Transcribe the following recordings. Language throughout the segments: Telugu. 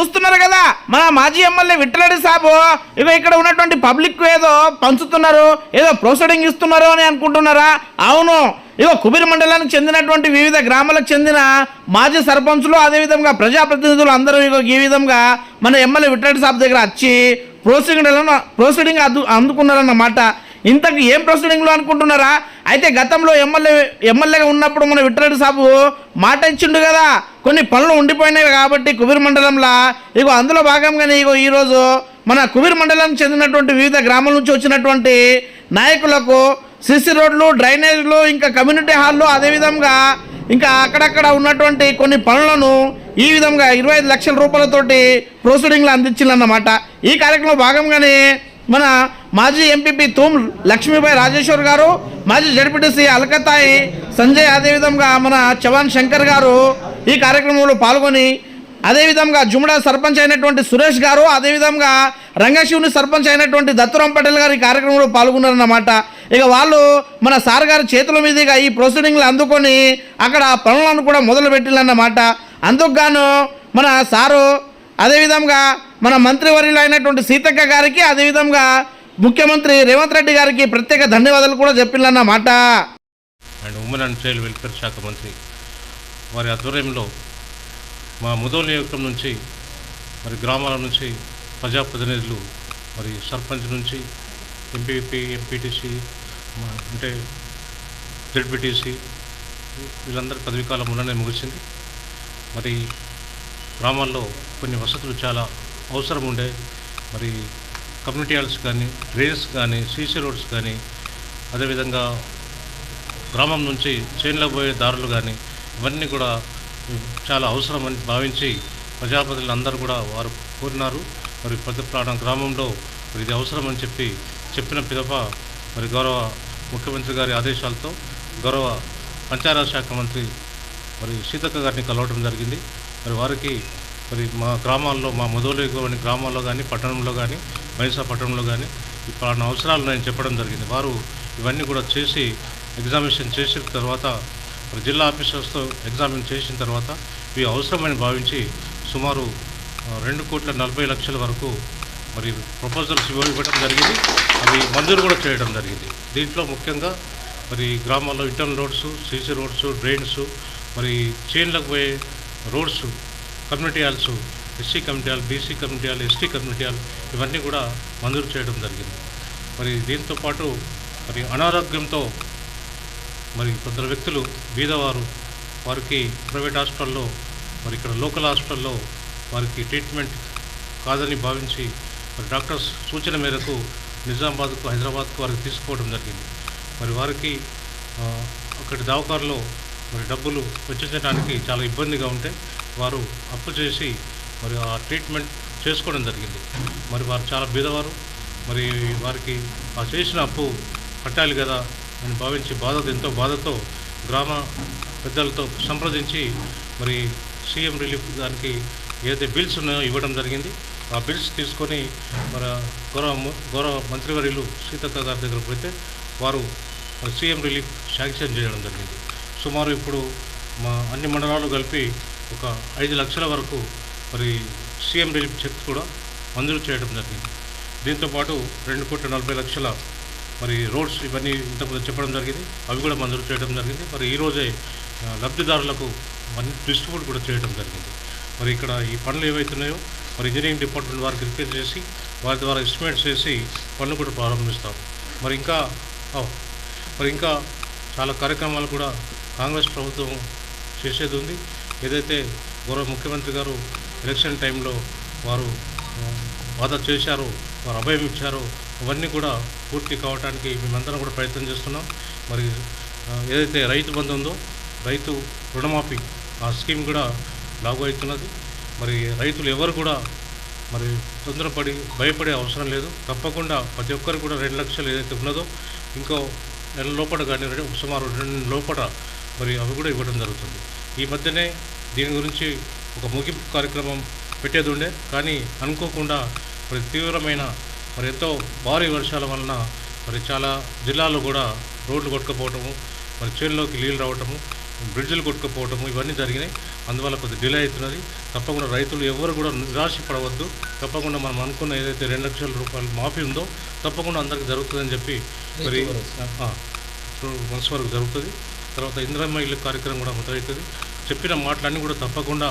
చూస్తున్నారు కదా? మన మాజీ ఎమ్మెల్యే విట్టలరెడ్డి సాబు ఇక ఇక్కడ ఉన్నటువంటి పబ్లిక్ ఏదో పంచుతున్నారు ఏదో ప్రొసీడింగ్ ఇస్తున్నారు అని అనుకుంటున్నారా? అవును. ఇగో కుబీర్ మండలానికి చెందినటువంటి వివిధ గ్రామాలకు చెందిన మాజీ సర్పంచులు అదేవిధంగా ప్రజాప్రతినిధులు అందరూ ఈ విధంగా మన ఎమ్మెల్యే విట్టరెడ్డి సాబ్ దగ్గర వచ్చి ప్రొసీడింగ్ ప్రొసీడింగ్ అందు అందుకున్నారన్నమాట. ఇంతకు ఏం ప్రొసీడింగ్లు అనుకుంటున్నారా? అయితే గతంలో ఎమ్మెల్యే ఎమ్మెల్యేగా ఉన్నప్పుడు మన విట్టరెడ్డి సాబు మాట ఇచ్చిండు కదా. కొన్ని పనులు ఉండిపోయినాయి కాబట్టి కుబీర్ మండలంలో ఇగో అందులో భాగంగానే ఇగో ఈరోజు మన కుబీర్ మండలం చెందినటువంటి వివిధ గ్రామాల నుంచి వచ్చినటువంటి నాయకులకు సిసి రోడ్లు డ్రైనేజ్లు ఇంకా కమ్యూనిటీ హాల్లో అదేవిధంగా ఇంకా అక్కడక్కడ ఉన్నటువంటి కొన్ని పనులను ఈ విధంగా ఇరవై ఐదు లక్షల రూపాయలతోటి ప్రొసీడింగ్లు అందించిందన్నమాట ఈ కార్యక్రమంలో భాగంగానే మన మాజీ ఎంపీపీ తూమ్ లక్ష్మీబాయి రాజేశ్వర్ గారు మాజీ జడ్పీటీసీ అలకతాయి సంజయ్ అదేవిధంగా మన చవాన్ శంకర్ గారు ఈ కార్యక్రమంలో పాల్గొని అదేవిధంగా జుమ్డా సర్పంచ్ అయినటువంటి సురేష్ గారు అదేవిధంగా రంగశివుని సర్పంచ్ అయినటువంటి దత్తురాం పటేల్ గారు ఈ కార్యక్రమంలో పాల్గొన్నారన్నమాట. ఇక వాళ్ళు మన సార్ గారి చేతుల మీదుగా ఈ ప్రొసీడింగ్లు అందుకొని అక్కడ పనులను కూడా మొదలు పెట్టిల్లన్నమాట అందుకు గాను మన సారు అదేవిధంగా మన మంత్రివర్యులు అయినటువంటి సీతక్క గారికి అదేవిధంగా ముఖ్యమంత్రి రేవంత్ రెడ్డి గారికి ప్రత్యేక ధన్యవాదాలు కూడా చెప్పిల్లన్నమాట and women and child welfare శాఖ మంత్రి వారి ఆధ్వర్యంలో మా ముదో నియోజకం నుంచి మరి గ్రామాల నుంచి ప్రజాప్రతినిధులు మరి సర్పంచ్ నుంచి ఎంపీపీ ఎంపీటీసీ అంటే జెడ్పీటీసీ వీళ్ళందరి పదవీకాలం ఉండనే ముగిసింది. మరి గ్రామాల్లో కొన్ని వసతులు చాలా అవసరం ఉండే మరి కమ్యూనిటీ హాల్స్ కానీ డ్రైన్స్ కానీ సీసీ రోడ్స్ కానీ అదేవిధంగా గ్రామం నుంచి చేనులో పోయే దారులు కానీ ఇవన్నీ కూడా చాలా అవసరం అని భావించి ప్రజాప్రతినిధులు అందరూ కూడా వారు కోరినారు. మరి ప్రతి ప్రాణ గ్రామంలో మరి ఇది అవసరమని చెప్పి చెప్పిన పిదప మరి గౌరవ ముఖ్యమంత్రి గారి ఆదేశాలతో గౌరవ పంచాయతీరాజ్ శాఖ మంత్రి మరి సీతక్క గారిని కలవడం జరిగింది. మరి వారికి మరి మా గ్రామాల్లో మా మొదలైన గ్రామాల్లో కానీ పట్టణంలో కానీ మైసా పట్టణంలో కానీ ఈ పలానా అవసరాలు నేను చెప్పడం జరిగింది. వారు ఇవన్నీ కూడా చేసి ఎగ్జామినేషన్ చేసిన తర్వాత జిల్లా ఆఫీసర్స్తో ఎగ్జామిన్ చేసిన తర్వాత ఇవి అవసరమని భావించి సుమారు రెండు కోట్ల నలభై లక్షల వరకు మరి ప్రపోజల్స్ ఇవ్వడం జరిగింది. అవి మంజూరు కూడా చేయడం జరిగింది. దీంట్లో ముఖ్యంగా మరి గ్రామాల్లో internal roads CC roads drains మరి చైన్లకు పోయే roads community halls SC community hall BC community hall ST community hall ఇవన్నీ కూడా మంజూరు చేయడం జరిగింది. మరి దీంతో పాటు మరి అనారోగ్యంతో మరి కొందరు వ్యక్తులు బీదవారు వారికి ప్రైవేట్ హాస్పిటల్లో మరి ఇక్కడ లోకల్ హాస్పిటల్లో వారికి ట్రీట్మెంట్ కాదని భావించి మరి డాక్టర్స్ సూచన మేరకు నిజామాబాద్కు హైదరాబాద్కు వారికి తీసుకోవడం జరిగింది. మరి వారికి అక్కడి దావకారులో మరి డబ్బులు వెచ్చించడానికి చాలా ఇబ్బందిగా ఉంటే వారు అప్పు చేసి మరి ఆ ట్రీట్మెంట్ చేసుకోవడం జరిగింది. మరి వారు చాలా బీదవారు. మరి వారికి ఆ చేసిన అప్పు కట్టాలి కదా అని భావించి బాధ ఎంతో బాధతో గ్రామ పెద్దలతో సంప్రదించి మరి సీఎం రిలీఫ్ దానికి ఏదైతే బిల్స్ ఉన్నాయో ఇవ్వడం జరిగింది. ఆ బిల్స్ తీసుకొని మన గౌరవ గౌరవ మంత్రివర్యులు సీతక్క గారి దగ్గరకు పోతే వారు సీఎం రిలీఫ్ శాంక్షన్ చేయడం జరిగింది. సుమారు ఇప్పుడు మా అన్ని మండలాలు కలిపి ఒక ఐదు లక్షల వరకు మరి సీఎం రిలీఫ్ చెక్ కూడా మంజూరు చేయడం జరిగింది. దీంతోపాటు రెండు కోట్ల నలభై లక్షల మరి రోడ్స్ ఇవన్నీ ఇంతకుముందు చెప్పడం జరిగింది. అవి కూడా మంజూరు చేయడం జరిగింది. మరి ఈరోజే లబ్ధిదారులకు అన్ని డిస్ట్రిబ్యూట్ కూడా చేయడం జరిగింది. మరి ఇక్కడ ఈ పనులు ఏవైతున్నాయో మరి ఇంజనీరింగ్ డిపార్ట్మెంట్ వారికి రిపేర్ చేసి వారి ద్వారా ఎస్టిమేట్స్ చేసి పనులు కూడా ప్రారంభిస్తాం. మరి ఇంకా మరి ఇంకా చాలా కార్యక్రమాలు కూడా కాంగ్రెస్ ప్రభుత్వం చేసేది ఉంది. ఏదైతే గౌరవ ముఖ్యమంత్రి గారు ఎలక్షన్ టైంలో వారు వాదా చేశారో వారు అభయం ఇచ్చారో అవన్నీ కూడా పూర్తి కావడానికి మేమందరం కూడా ప్రయత్నం చేస్తున్నాం. మరి ఏదైతే రైతు బంధు ఉందో రైతు రుణమాఫీ ఆ స్కీమ్ కూడా లాగు అవుతున్నది. మరి రైతులు ఎవరు కూడా మరి తొందరపడి భయపడే అవసరం లేదు. తప్పకుండా ప్రతి ఒక్కరు కూడా రెండు లక్షలు ఏదైతే ఉన్నదో ఇంకో నెల లోపల కానీ సుమారు రెండు లోపల మరి అవి కూడా ఇవ్వడం జరుగుతుంది. ఈ మధ్యనే దీని గురించి ఒక ముగింపు కార్యక్రమం పెట్టేది ఉండే. కానీ అనుకోకుండా మరి తీవ్రమైన మరి ఎంతో భారీ వర్షాల వలన మరి చాలా జిల్లాల్లో కూడా రోడ్లు కొట్టుకుపోవటము మరి చేనులోకి నీళ్ళు రావటము బ్రిడ్జిలు కొట్టుకుపోవటము ఇవన్నీ జరిగినాయి. అందువల్ల కొద్దిగా డిలే అవుతున్నది. తప్పకుండా రైతులు ఎవరు కూడా నిరాశ పడవద్దు. తప్పకుండా మనం అనుకున్న ఏదైతే రెండు లక్షల రూపాయలు మాఫీ ఉందో తప్పకుండా అందరికి జరుగుతుందని చెప్పి మరి మంత్స్ వరకు జరుగుతుంది. తర్వాత ఇందిరమ్మ ఇల్లు కార్యక్రమం కూడా మొదలవుతుంది. చెప్పిన మాటలన్నీ కూడా తప్పకుండా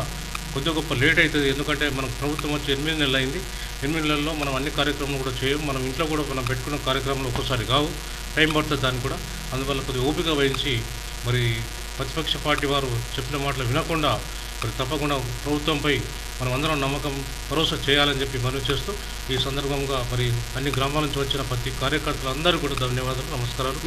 కొద్ది గొప్ప లేట్ అవుతుంది. ఎందుకంటే మనకు ప్రభుత్వం వచ్చి ఎనిమిది నెలలు అయింది. ఎనిమిది నెలల్లో మనం అన్ని కార్యక్రమాలు కూడా చేయం. మనం ఇంట్లో కూడా మనం పెట్టుకున్న కార్యక్రమాలు ఒక్కోసారి కావు. టైం పడుతుంది దానికి కూడా. అందువల్ల కొద్దిగా ఓపిక వహించి మరి ప్రతిపక్ష పార్టీ వారు చెప్పిన మాటలు వినకుండా మరి తప్పకుండా ప్రభుత్వంపై మనం అందరం నమ్మకం భరోసా చేయాలని చెప్పి మనవి చేస్తూ ఈ సందర్భంగా మరి అన్ని గ్రామాల నుంచి వచ్చిన ప్రతి కార్యకర్తలందరూ కూడా ధన్యవాదాలు నమస్కారాలు.